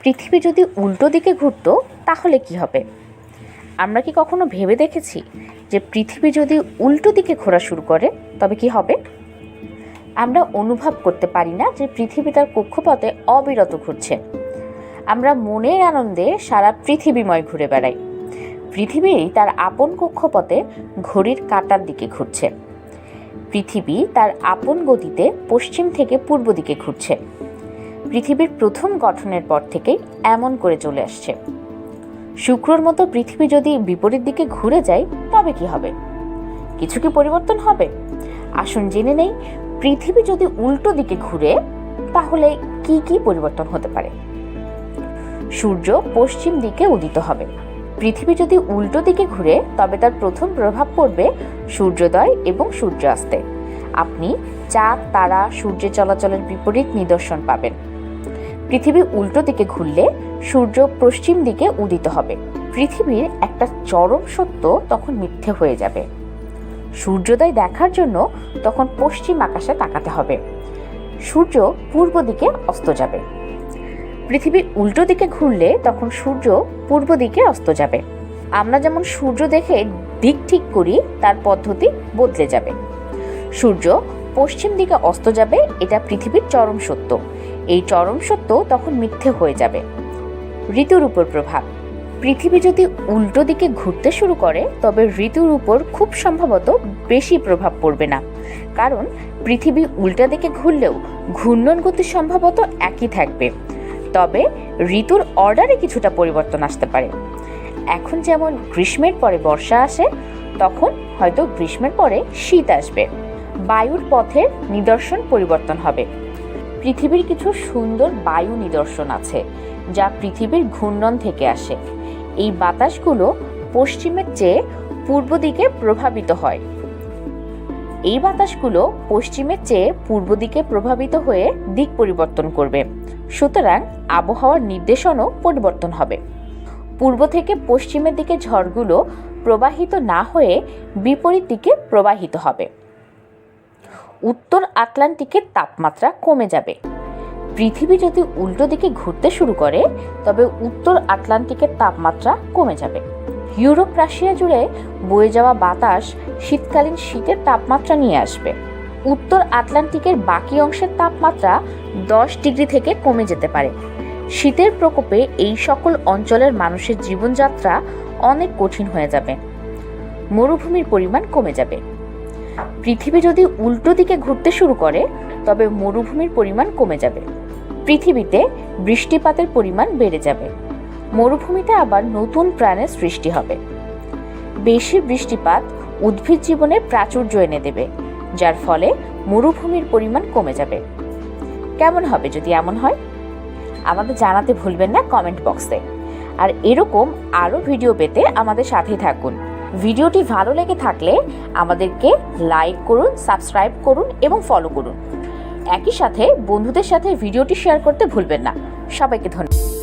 পৃথিবী যদি উল্টো দিকে ঘুরত, তাহলে কি হবে? আমরা কি কখনো ভেবে দেখেছি যে পৃথিবী যদি উল্টো দিকে ঘোরা শুরু করে, তবে কি হবে? আমরা অনুভব করতে পারি না যে পৃথিবী তার কক্ষপথে অবিরত ঘুরছে। আমরা মনের আনন্দে সারা পৃথিবীময় ঘুরে বেড়াই। পৃথিবী তার আপন কক্ষপথে ঘড়ির কাঁটার দিকে ঘুরছে। পৃথিবী তার আপন গতিতে পশ্চিম থেকে পূর্ব দিকে ঘুরছে। পৃথিবীর প্রথম গঠনের পর থেকেই এমন করে চলে আসছে। শুক্রর মতো পৃথিবী যদি বিপরীত দিকে ঘুরে যায়, তবে কি হবে? কিছু কি পরিবর্তন হবে? আসুন জেনে নেই, পৃথিবী যদি উল্টো দিকে ঘুরে, তাহলে কি কি পরিবর্তন হতে পারে? সূর্য পশ্চিম দিকে উদিত হবে। পৃথিবী যদি উল্টো দিকে ঘুরে, তবে তার প্রথম প্রভাব পড়বে সূর্যোদয় এবং সূর্যাস্তে। আপনি চাঁদ, তারা সূর্যে চলাচলের বিপরীত নিদর্শন পাবেন। পৃথিবী উল্টো দিকে ঘুরলে সূর্য পশ্চিম দিকে উদিত হবে। পৃথিবীর একটা চরম সত্য তখন মিথ্যে হয়ে যাবে। সূর্যোদয় দেখার জন্য তখন পশ্চিম আকাশে তাকাতে হবে। সূর্য পূর্ব দিকে অস্ত যাবে। পৃথিবী উল্টো দিকে ঘুরলে তখন সূর্য পূর্ব দিকে অস্ত যাবে। আমরা যেমন সূর্য দেখে দিক ঠিক করি, তার পদ্ধতি বদলে যাবে। সূর্য পশ্চিম দিকে অস্ত যাবে, এটা পৃথিবীর চরম সত্য। এই চরম সত্য তখন মিথ্যে হয়ে যাবে। ঋতুর উপর প্রভাব। পৃথিবী যদি উল্টো দিকে ঘুরতে শুরু করে, তবে ঋতুর উপর খুব সম্ভবত বেশি প্রভাব পড়বে না। কারণ, পৃথিবী উল্টা দিকে ঘুরলেও ঘূর্ণন গতি সম্ভবত একই থাকবে। তবে, ঋতুর অর্ডারে কিছুটা পরিবর্তন আসতে পারে। এখন যেমন গ্রীষ্মের পরে বর্ষা আসে, তখন হয়তো গ্রীষ্মের পরে শীত আসবে। বায়ুর পথের নিদর্শন পরিবর্তন হবে। পৃথিবীর কিছু সুন্দর বায়ু নিদর্শন আছে, যা পৃথিবীর ঘূর্ণন থেকে আসে। এই বাতাসগুলো পশ্চিমের চেয়ে পূর্ব দিকে প্রভাবিত হয়। এই বাতাসগুলো পশ্চিমের চেয়ে পূর্ব দিকে প্রভাবিত হয়ে দিক পরিবর্তন করবে। সুতরাং আবহাওয়ার নির্দেশনও পরিবর্তন হবে। পূর্ব থেকে পশ্চিমের দিকে ঝড়গুলো প্রবাহিত না হয়ে বিপরীত দিকে প্রবাহিত হবে। উত্তর আটলান্টিকের তাপমাত্রা কমে যাবে। পৃথিবী যদি উল্টো দিকে ঘুরতে শুরু করে, তবে উত্তর আটলান্টিকের তাপমাত্রা কমে যাবে। ইউরোপ, রাশিয়া জুড়ে বয়ে যাওয়া বাতাস শীতকালীন শীতের তাপমাত্রা নিয়ে আসবে। উত্তর আটলান্টিকের বাকি অংশের তাপমাত্রা দশ ডিগ্রি থেকে কমে যেতে পারে। শীতের প্রকোপে এই সকল অঞ্চলের মানুষের জীবনযাত্রা অনেক কঠিন হয়ে যাবে। মরুভূমির পরিমাণ কমে যাবে। পৃথিবী যদি উল্টো দিকে ঘুরতে শুরু করে, তবে মরুভূমির পরিমাণ কমে যাবে। পৃথিবীতে বৃষ্টিপাতের পরিমাণ বেড়ে যাবে। মরুভূমিতে আবার নতুন প্রাণের সৃষ্টি হবে। বেশি বৃষ্টিপাত উদ্ভিদ জীবনে প্রাচুর্য এনে দেবে, যার ফলে মরুভূমির পরিমাণ কমে যাবে। কেমন হবে যদি এমন হয়? আমাদের জানাতে ভুলবেন না কমেন্ট বক্সে। আর এরকম আরও ভিডিও পেতে আমাদের সাথেই থাকুন। ভিডিওটি ভালো লেগে থাকলে আমাদেরকে লাইক করুন, সাবস্ক্রাইব করুন এবং ফলো করুন। একই সাথে বন্ধুদের সাথে ভিডিওটি শেয়ার করতে ভুলবেন না। সবাইকে ধন্যবাদ।